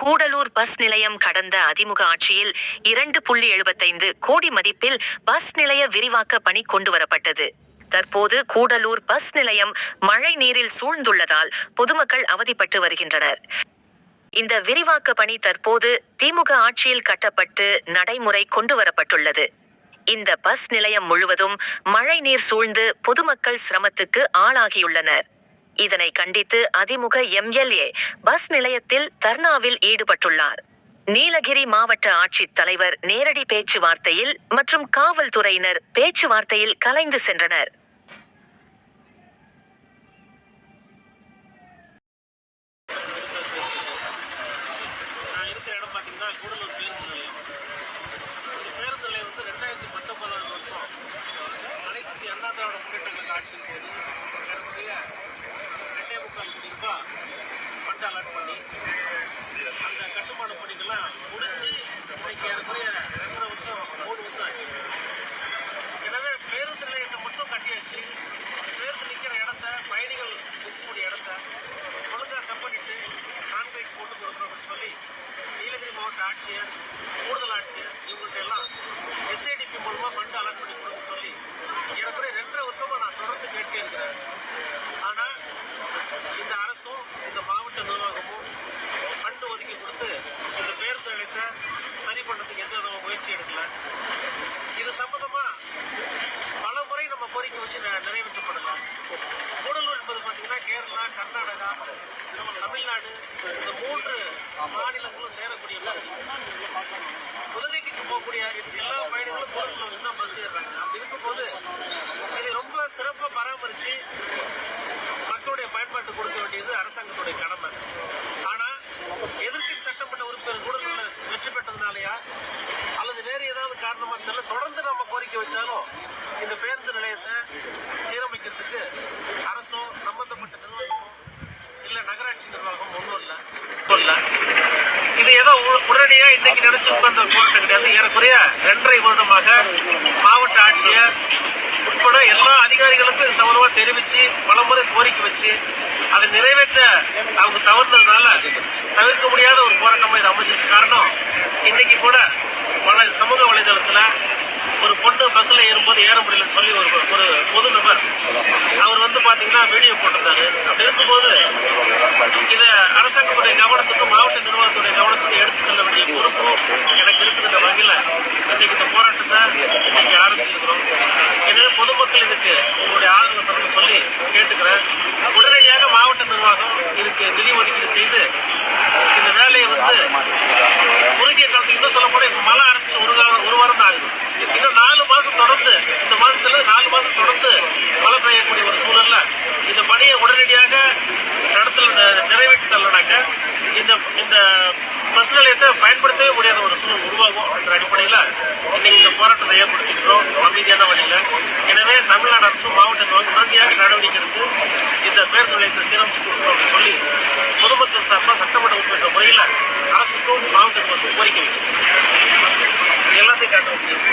Gudalur bus நிலையம் கடந்த அதிமுக ஆட்சியில் இரண்டு புள்ளி எழுபத்தைந்து கோடி மதிப்பில் பஸ் நிலைய விரிவாக்க பணி கொண்டுவரப்பட்டது தற்போது கூடலூர் பஸ் நிலையம் மழை நீரில் சூழ்ந்துள்ளதால் பொதுமக்கள் அவதிப்பட்டு வருகின்றனர். இந்த விரிவாக்க பணி தற்போது திமுக ஆட்சியில் கட்டப்பட்டு நடைமுறை கொண்டுவரப்பட்டுள்ளது இந்த பஸ் நிலையம் முழுவதும் மழை நீர் சூழ்ந்து பொதுமக்கள் சிரமத்துக்கு ஆளாகியுள்ளனர். இதனை கண்டித்து அதிமுக எம்எல்ஏ பஸ் நிலையத்தில் தர்ணாவில் ஈடுபட்டுள்ளார். நீலகிரி மாவட்ட ஆட்சித் தலைவர் நேரடி பேச்சுவார்த்தையில் மற்றும் காவல்துறையினர் பேச்சுவார்த்தையில் கலைந்து சென்றனர். அண்ணா திராவிட முன்னேற்ற கழக ஆட்சியின் போது ஏறக்குறைய ரெண்டே ஃபண்ட் அலாட் பண்ணி அந்த கட்டுமான பணிகள்லாம் முடிஞ்சு இன்னைக்கு ஏறக்குறைய ரெண்டரை வருஷம் மூணு வருஷம் ஆச்சு. எனவே பேருந்து நிலையத்தை மட்டும் கட்டியாச்சு பேருந்து நிற்கிற இடத்த பயணிகள் நிற்கக்கூடிய இடத்த ஒழுங்கா செப்பனிட்டு கான்கிரீட் போட்டு கொடுக்கணும்னு சொல்லி நீலகிரி மாவட்ட ஆட்சியர் கூடுதல் ஆட்சியர் இவங்கள்ட்ட எல்லாம் எஸ்ஐடிபி மூலமா ஃபண்ட் அலாட் பண்ணி கொடுக்க சொல்லி ஏறக்குறைய ரெண்டரை வருஷமா நான் தொடர்ந்து கேட்டே இருக்கிறேன் ஆனா இந்த அரசும் இந்த மாவட்ட நிர்வாகமும் ஃபண்ட் ஒதுக்கி கொடுத்து இந்த பேருந்து நிலையத்தை சரி பண்ணதுக்கு எந்த விதமான முயற்சி எடுக்கல இது சம்பந்தமா பல முறை நம்ம கோரிக்கை வச்சு ந- நிறைவேற்றப்படல கூடலூர் என்பது பார்த்தீங்கன்னா கேரளா நம்ம தமிழ்நாடு இந்த மூன்று மாநிலங்களும் சேரக்கூடிய பகுதி உதவிக்கு போகக்கூடிய எல்லா பயணிகளும் கூடலூர் தான் பஸ் ஏறுறாங்க. அப்படி இருக்கும்போது இதை ரொம்ப சிறப்பாக பராமரித்து மக்களுடைய பயன்பாட்டு கொடுக்க வேண்டியது அரசாங்கத்துடைய கடமை. ஆனா எதிர்க்கட்சி சட்டமன்ற உறுப்பினர் கூட வெற்றி பெற்றதுனாலயா அல்லது வேறு ஏதாவது காரணமாக இருந்தாலும் தொடர்ந்து நம்ம கோரிக்கை வச்சாலும் இந்த பேர் இது ஏதோ உ- உடனடியா இன்னைக்கு நினைச்சு உட்கார்ந்த போராட்டம் கிடையாது. ஏறக்குறைய ரெண்டரை வருடமாக மாவட்ட ஆட்சியர் உட்பட எல்லா அதிகாரிகளுக்கும் இது சம்பந்தமா தெரிவிச்சு பலமுறை கோரிக்கை வச்சு அதை நிறைவேற்ற அவங்க தவறுனதுனால தவிர்க்க முடியாத ஒரு போராட்டமா இது அமைஞ்சிருக்கு. காரணம் இன்னைக்கு கூட பல சமூக வலைதளத்துல ஒரு பொண்ணு பஸ்ல ஏறும்போது ஏற முடியலன்னு சொல்லி ஒரு ஒரு பொது நபர் அவர் வந்து பாத்தீங்கன்னா வீடியோ போட்டிருந்தாரு. அப்படி இருக்கும்போது இதை அரசாங்கத்துடைய கவனத்துக்கு மாவட்ட நிர்வாகத்துடைய கவனத்துக்கும் எடுத்து செல்ல வேண்டிய பொறுப்பும் எனக்கு இருக்குதுன்ற வகையில் இன்னைக்கு இந்த போராட்டத்தை இன்னைக்கு ஆரம்பிச்சிருக்கிறோம் எனவே பொதுமக்கள் இதுக்கு உங்களுடைய ஆதரவு தரணும் சொல்லி கேட்டுக்கிறேன். உடனடியாக மாவட்ட நிர்வாகம் இதுக்கு நிதி ஒதுக்கீடு செய்து இந்த வேலையை வந்து குறுகிய காலத்துக்கு இன்னும் சொல்ல போனால் இப்போ மழை ஆரம்பிச்சு ஒரு காலம் ஒரு வாரம் தான் ஆகுது. இன்னும் நாலு மாதம் தொடர்ந்து இந்த மாதத்துல நாலு மாதம் தொடர்ந்து மழை பெய்யக்கூடிய ஒரு சூழலில் இந்த பணியை உடனடியாக நடத்தல நிறைவேற்றி தள்ளனாக்க இந்த இந்த பஸ் நிலையத்தை பயன்படுத்தவே முடியாத. அடிப்படையில் இன்னைக்கு இந்த போராட்டத்தை ஏற்படுத்திக்கிறோம் அமைதியான வழியில். எனவே தமிழ்நாடு அரசும் மாவட்ட நிர்வாகம் உடனடியாக நடவடிக்கை எடுத்து இந்த பேருந்து நிலையத்தை சீரமைச்சு கொடுக்கணும் அப்படின்னு சொல்லி பொதுமக்கள் சார்பாக சட்டமன்ற உறுப்பினர் முறையில் அரசுக்கும் மாவட்ட நிர்வாகத்துக்கும் கோரிக்கை வைக்கிறோம். இது எல்லாத்தையும் காட்ட முடியும்.